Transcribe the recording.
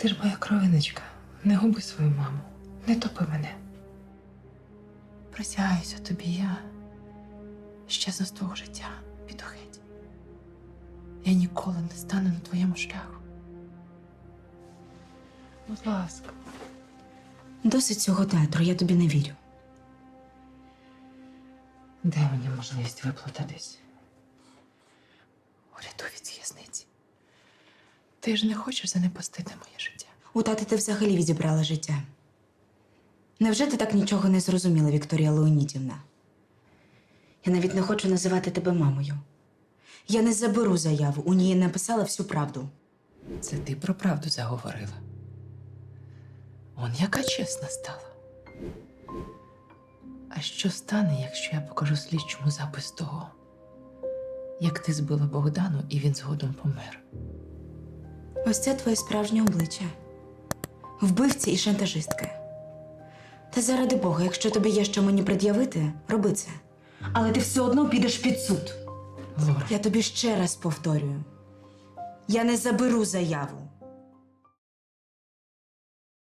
Ти ж моя кровиночка. Не губи свою маму. Не топи мене. Присягаюся тобі, я щезну з твого життя, піду геть. Я ніколи не стану на твоєму шляху. Будь ласка. Досить цього театру, я тобі не вірю. Дай мені можливість від в'язниці. Ти ж не хочеш занепастити моє життя. У тати ти взагалі відібрала життя. Невже ти так нічого не зрозуміла, Вікторія Леонідівна? Я навіть не хочу називати тебе мамою. Я не заберу заяву, у ній написала всю правду. Це ти про правду заговорила. Он яка чесна стала. А що стане, якщо я покажу слідчому запис того, як ти збила Богдану і він згодом помер? Ось це твоє справжнє обличчя. Вбивці і шантажистки. Та заради Бога, якщо тобі є що мені пред'явити, роби це. Але ти все одно підеш під суд. Лора, Я тобі ще раз повторюю: я не заберу заяву.